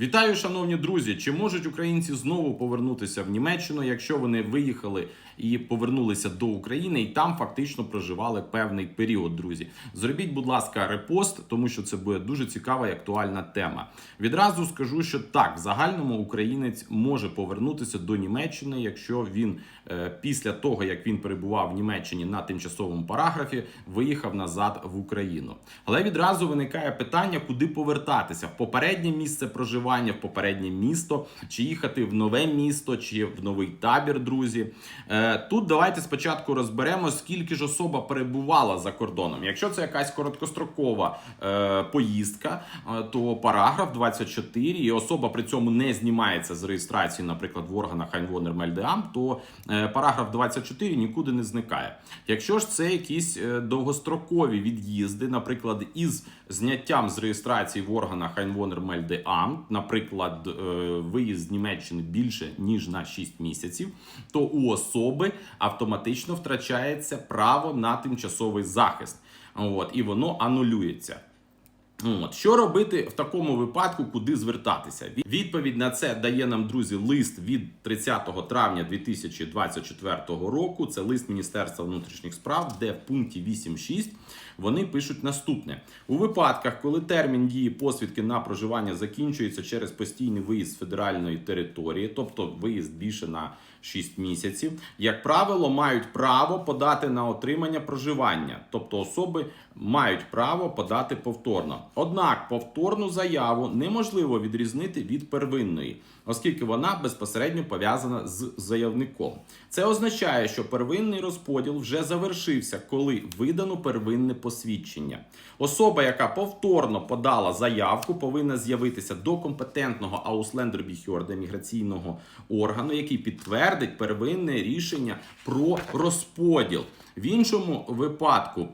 Вітаю, шановні друзі! Чи можуть українці знову повернутися в Німеччину, якщо вони виїхали і повернулися до України, і там фактично проживали певний період, друзі? Зробіть, будь ласка, репост, тому що це буде дуже цікава і актуальна тема. Відразу скажу, що так, в загальному українець може повернутися до Німеччини, якщо він е, після того, як він перебував в Німеччині на тимчасовому параграфі, виїхав назад в Україну. Але відразу виникає питання, куди повертатися в попереднє місце проживання, в попереднє місто, чи їхати в нове місто, чи в новий табір, друзі. Е, Тут давайте спочатку розберемо, скільки ж особа перебувала за кордоном. Якщо це якась короткострокова е, поїздка, е, то параграф 24, і особа при цьому не знімається з реєстрації, наприклад, в органах Айнвонер Мельдеам, то параграф 24 нікуди не зникає. Якщо ж це якісь довгострокові від'їзди, наприклад, із зняттям з реєстрації в органах Айнвонер Мельдеам, наприклад, е, виїзд з Німеччини більше ніж на 6 місяців, то у особи автоматично втрачається право на тимчасовий захист. От, і воно анулюється. От що робити в такому випадку, куди звертатися? Відповідь на це дає нам друзі лист від 30 травня 2024 року. Це лист Міністерства внутрішніх справ, де в пункті 8.6 вони пишуть наступне: у випадках, коли термін дії посвідки на проживання закінчується через постійний виїзд з федеральної території, тобто виїзд більше на 6 місяців, як правило, мають право подати на отримання проживання, тобто особи мають право подати повторно. Однак повторну заяву неможливо відрізнити від первинної, оскільки вона безпосередньо пов'язана з заявником. Це означає, що первинний розподіл вже завершився, коли видано первинне посвідчення. Особа, яка повторно подала заявку, повинна з'явитися до компетентного Ауслендербіхьорда міграційного органу, який підтвердить первинне рішення про розподіл. В іншому випадку.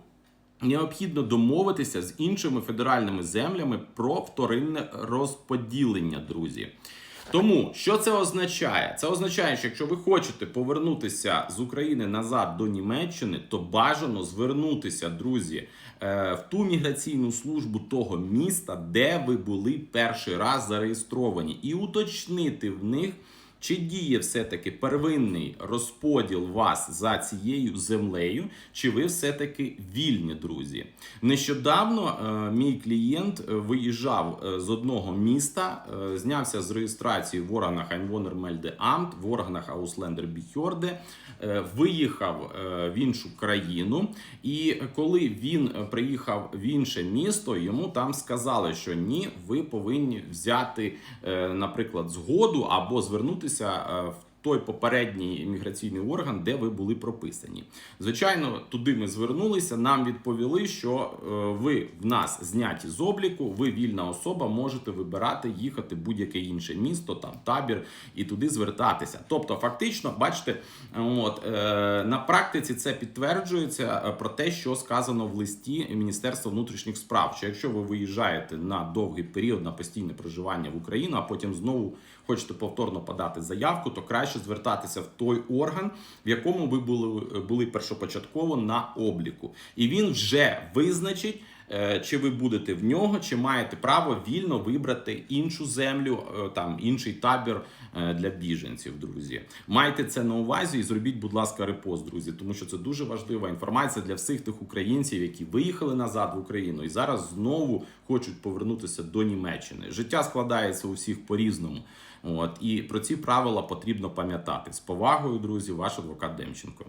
Необхідно домовитися з іншими федеральними землями про вторинне розподілення, друзі. Тому що це означає? Це означає, що якщо ви хочете повернутися з України назад до Німеччини, то бажано звернутися, друзі, е, в ту міграційну службу того міста, де ви були перший раз зареєстровані, і уточнити в них. Чи діє все-таки первинний розподіл вас за цією землею, чи ви все-таки вільні, друзі? Нещодавно е, мій клієнт е, виїжджав е, з одного міста, е, знявся з реєстрації в органах Einwohner Meldeamt, в органах Ausländer Behörde, е, виїхав е, в іншу країну. І коли він е, приїхав в інше місто, йому там сказали, що ні, ви повинні взяти, е, наприклад, згоду або звернутися е, в. Той попередній імміграційний орган, де ви були прописані. Звичайно, туди ми звернулися. Нам відповіли, що е, ви в нас зняті з обліку, ви вільна особа, можете вибирати їхати будь-яке інше місто, там табір і туди звертатися. Тобто, фактично, бачите, от е, на практиці це підтверджується е, про те, що сказано в листі Міністерства внутрішніх справ. Що якщо ви виїжджаєте на довгий період на постійне проживання в Україну, а потім знову хочете повторно подати заявку, то краще звертатися в той орган, в якому ви були, були першопочатково на обліку, і він вже визначить. Е, Чи ви будете в нього, чи маєте право вільно вибрати іншу землю, е, там інший табір е, для біженців, друзі? Майте це на увазі і зробіть, будь ласка, репост, друзі, тому що це дуже важлива інформація для всіх тих українців, які виїхали назад в Україну і зараз знову хочуть повернутися до Німеччини. Життя складається у всіх по-різному. От і про ці правила потрібно пам'ятати з повагою, друзі. Ваш адвокат Демченко.